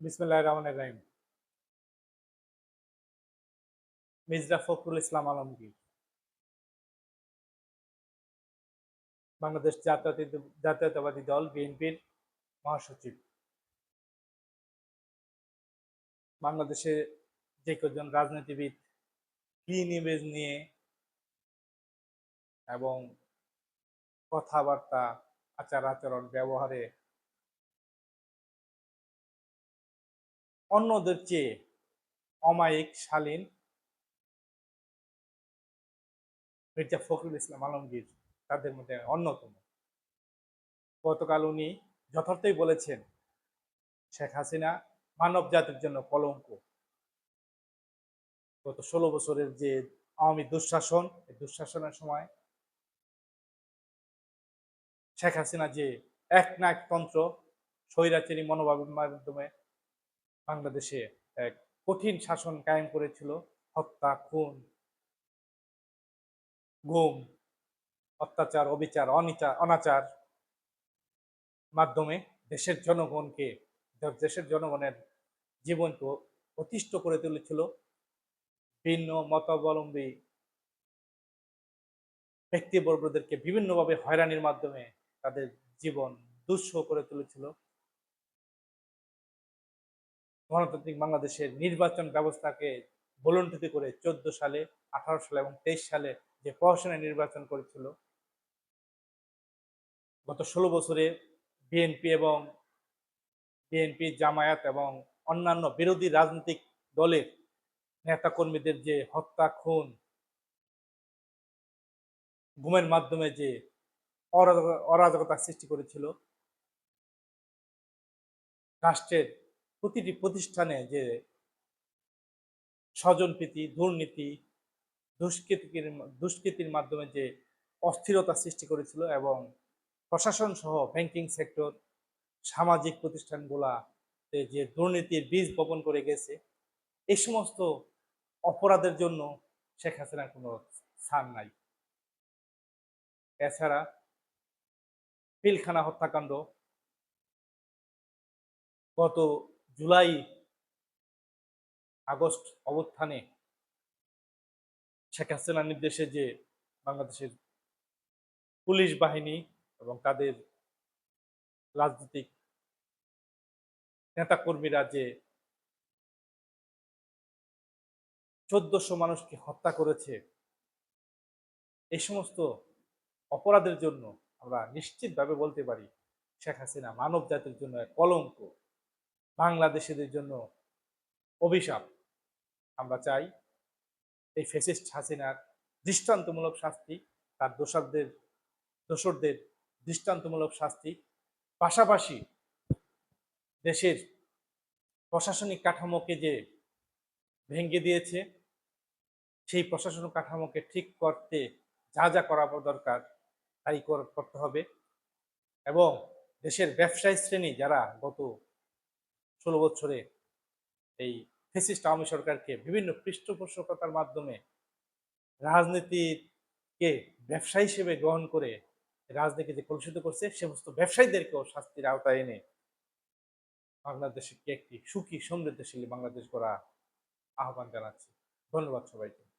বিসমুল্লাহ রহমান রাহিম। মির্জা ফখরুল ইসলাম আলমগীর। বাংলাদেশ জাতীয়তাবাদী দল বিএনপির মহাসচিব। বাংলাদেশে যে কজন রাজনীতিবিদ ক্লিন ইমেজ নিয়ে এবং কথাবার্তা আচার আচরণ ব্যবহারে অন্যদের চেয়ে অমায়িক, শালীন মির্জা ফখরুল ইসলাম আলমগীর তাদের মধ্যে অন্যতম। গতকাল উনি যথার্থই বলেছেন, শেখ হাসিনা মানব জাতির জন্য কলঙ্ক। গত ষোলো বছরের যে আওয়ামী দুঃশাসন, এই দুঃশাসনের সময় শেখ হাসিনা যে এক না এক তন্ত্র স্বৈরাচারী মনোভাবের মাধ্যমে বাংলাদেশে এক কঠিন শাসন কায়েম করেছিল। হত্যা, খুন, গুম, অত্যাচার, অবিচার অনিচার অনাচার মাধ্যমে দেশের জনগণকে, দেশের জনগণের জীবনকে অতিষ্ঠ করে তুলেছিল। ভিন্ন মতাবলম্বী ব্যক্তিবর্গদেরকে বিভিন্নভাবে হয়রানির মাধ্যমে তাদের জীবন দুঃসহ করে তুলেছিল। গণতান্ত্রিক বাংলাদেশের নির্বাচন ব্যবস্থাকে বলন্টিত করে চোদ্দ সালে, আঠারো সালে এবং তেইশ সালে যে প্রহসনের নির্বাচন করেছিল, গত ষোলো বছরে বিএনপি এবং বিএনপি জামায়াত এবং অন্যান্য বিরোধী রাজনৈতিক দলের নেতাকর্মীদের যে হত্যা, খুন, গুমের মাধ্যমে যে অরাজকতা সৃষ্টি করেছিল, রাষ্ট্রের প্রতিটি প্রতিষ্ঠানে যে স্বজনপ্রীতি, দুর্নীতি, দুষ্কৃতির দুষ্কৃতির মাধ্যমে যে অস্থিরতা সৃষ্টি করেছিল এবং প্রশাসন সহ ব্যাংকিং সেক্টর সামাজিক প্রতিষ্ঠানগুলা যে দুর্নীতির বীজ বপন করে গেছে এই সমস্ত অপরাধের জন্য শেখ হাসিনার কোনো স্থান নাই। এছাড়া পিলখানা হত্যাকাণ্ড, গত জুলাই আগস্ট অবস্থানে শেখ হাসিনার নির্দেশে যে বাংলাদেশের পুলিশ বাহিনী এবং তাদের রাজনৈতিক নেতাকর্মীরা যে চোদ্দশো মানুষকে হত্যা করেছে এই সমস্ত অপরাধের জন্য আমরা নিশ্চিতভাবে বলতে পারি শেখ হাসিনা মানব জাতির জন্য এক কলঙ্ক। বাংলাদেশিদের জন্য অভিশাপ। আমরা চাই এই ফেসিস্ট হাসিনার দৃষ্টান্তমূলক শাস্তি, তার দোষরদের দোসরদের দৃষ্টান্তমূলক শাস্তি, পাশাপাশি দেশের প্রশাসনিক কাঠামোকে যে ভেঙে দিয়েছে, সেই প্রশাসনিক কাঠামোকে ঠিক করতে যা যা করা দরকার তাই করতে হবে। এবং দেশের ব্যবসায়ী শ্রেণি যারা গত ষোলো বছরে এই ফেসিস্ট আওয়ামী সরকারকে বিভিন্ন পৃষ্ঠপোষকতার মাধ্যমে রাজনীতিকে ব্যবসা হিসেবে গ্রহণ করে রাজনীতি যে কলুষিত করছে, সমস্ত ব্যবসায়ীদেরকেও শাস্তির আওতায় এনে বাংলাদেশকে একটি সুখী, সমৃদ্ধশালী বাংলাদেশ করা আহ্বান জানাচ্ছি। ধন্যবাদ সবাইকে।